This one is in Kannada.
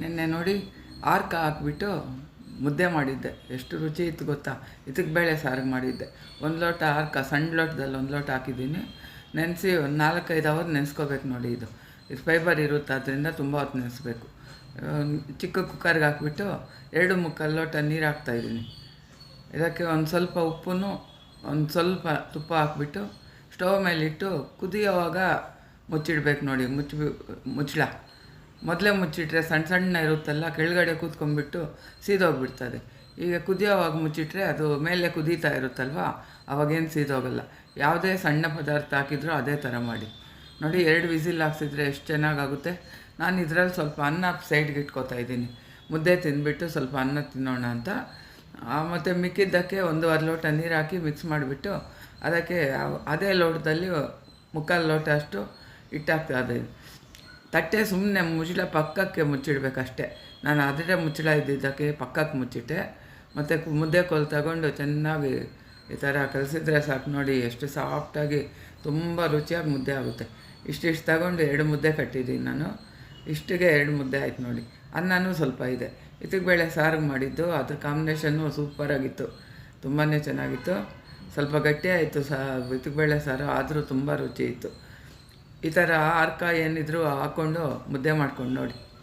ನಿನ್ನೆ ನೋಡಿ ಆರ್ಕ ಹಾಕ್ಬಿಟ್ಟು ಮುದ್ದೆ ಮಾಡಿದ್ದೆ. ಎಷ್ಟು ರುಚಿ ಇತ್ತು ಗೊತ್ತಾ? ಇದಕ್ಕೆ ಬೇಳೆ ಸಾರಿಗೆ ಮಾಡಿದ್ದೆ. ಒಂದು ಲೋಟ ಆರ್ಕ, ಸಣ್ಣ ಲೋಟದಲ್ಲಿ ಒಂದು ಲೋಟ ಹಾಕಿದ್ದೀನಿ. ನೆನೆಸಿ ಒಂದು ನಾಲ್ಕೈದು ಅವರ್ ನೆನೆಸ್ಕೋಬೇಕು ನೋಡಿ ಇದು. ಇದು ಫೈಬರ್ ಇರುತ್ತೆ, ಅದರಿಂದ ತುಂಬ ಹೊತ್ತು ನೆನೆಸ್ಬೇಕು. ಚಿಕ್ಕ ಕುಕ್ಕರ್ಗೆ ಹಾಕ್ಬಿಟ್ಟು ಎರಡು ಮುಕ್ಕಾಲು ಲೋಟ ನೀರು ಹಾಕ್ತಾಯಿದ್ದೀನಿ ಇದಕ್ಕೆ ಒಂದು ಸ್ವಲ್ಪ ಉಪ್ಪು ಒಂದು ಸ್ವಲ್ಪ ತುಪ್ಪ ಹಾಕ್ಬಿಟ್ಟು ಸ್ಟವ್ ಮೇಲಿಟ್ಟು ಕುದಿಯೋವಾಗ ಮುಚ್ಚಿಡ್ಬೇಕು ನೋಡಿ. ಮುಚ್ಚಿ, ಮುಚ್ಚಳ. ಮೊದಲೇ ಮುಚ್ಚಿಟ್ರೆ ಸಣ್ಣ ಸಣ್ಣ ಇರುತ್ತಲ್ಲ, ಕೆಳಗಡೆ ಕೂತ್ಕೊಂಡ್ಬಿಟ್ಟು ಸೀದೋಗ್ಬಿಡ್ತದೆ. ಈಗ ಕುದಿಯೋವಾಗ ಮುಚ್ಚಿಟ್ರೆ ಅದು ಮೇಲೆ ಕುದೀತಾ ಇರುತ್ತಲ್ವ? ಅವಾಗೇನು ಸೀದೋಗಲ್ಲ. ಯಾವುದೇ ಸಣ್ಣ ಪದಾರ್ಥ ಹಾಕಿದ್ರೂ ಅದೇ ಥರ ಮಾಡಿ. ನೋಡಿ, ಎರಡು ವಿಸಿಲ್ ಹಾಕ್ಸಿದ್ರೆ ಎಷ್ಟು ಚೆನ್ನಾಗಾಗುತ್ತೆ. ನಾನು ಇದರಲ್ಲಿ ಸ್ವಲ್ಪ ಅನ್ನ ಸೈಡ್ಗೆ ಇಟ್ಕೋತಾ ಇದ್ದೀನಿ. ಮುದ್ದೆ ತಿಂದ್ಬಿಟ್ಟು ಸ್ವಲ್ಪ ಅನ್ನ ತಿನ್ನೋಣ ಅಂತ. ಮತ್ತು ಮಿಕ್ಕಿದ್ದಕ್ಕೆ ಒಂದೂವರೆ ಲೋಟ ನೀರು ಹಾಕಿ ಮಿಕ್ಸ್ ಮಾಡಿಬಿಟ್ಟು ಅದಕ್ಕೆ ಅದೇ ಲೋಟದಲ್ಲಿ ಮುಕ್ಕಾಲು ಲೋಟ ಅಷ್ಟು ಹಿಟ್ಟಾಗ್ತಾ ಇದೆ. ತಟ್ಟೆ ಸುಮ್ಮನೆ ಮುಚ್ಚಳ ಪಕ್ಕಕ್ಕೆ ಮುಚ್ಚಿಡ್ಬೇಕಷ್ಟೆ. ನಾನು ಅದರೇ ಮುಚ್ಚಳ ಇದ್ದಿದ್ದಕ್ಕೆ ಪಕ್ಕಕ್ಕೆ ಮುಚ್ಚಿಟ್ಟೆ. ಮತ್ತು ಮುದ್ದೆ ಕೋಲು ತಗೊಂಡು ಚೆನ್ನಾಗಿ ಈ ಥರ ಕಲಸಿದ್ರೆ ಸಾಕು ನೋಡಿ, ಎಷ್ಟು ಸಾಫ್ಟಾಗಿ ತುಂಬ ರುಚಿಯಾಗಿ ಮುದ್ದೆ ಆಗುತ್ತೆ. ಇಷ್ಟಿಷ್ಟು ತಗೊಂಡು ಎರಡು ಮುದ್ದೆ ಕಟ್ಟಿದ್ದೀನಿ ನಾನು. ಇಷ್ಟಿಗೆ ಎರಡು ಮುದ್ದೆ ಆಯ್ತು ನೋಡಿ. ಅನ್ನನೂ ಸ್ವಲ್ಪ ಇದೆ. ಇದಕ್ಕೆ ಬೇಳೆ ಸಾರು ಮಾಡಿದ್ದು, ಅದ್ರ ಕಾಂಬಿನೇಷನ್ನು ಸೂಪರಾಗಿತ್ತು. ತುಂಬಾ ಚೆನ್ನಾಗಿತ್ತು. ಸ್ವಲ್ಪ ಗಟ್ಟಿ ಆಯಿತು ಸಾ ಬೇಳೆ ಸಾರು, ಆದರೂ ತುಂಬ ರುಚಿ ಇತ್ತು. ಈ ಥರ ಆರ್ಕ ಏನಿದ್ರು ಹಾಕ್ಕೊಂಡು ಮುದ್ದೆ ಮಾಡ್ಕೊಂಡು ನೋಡಿ.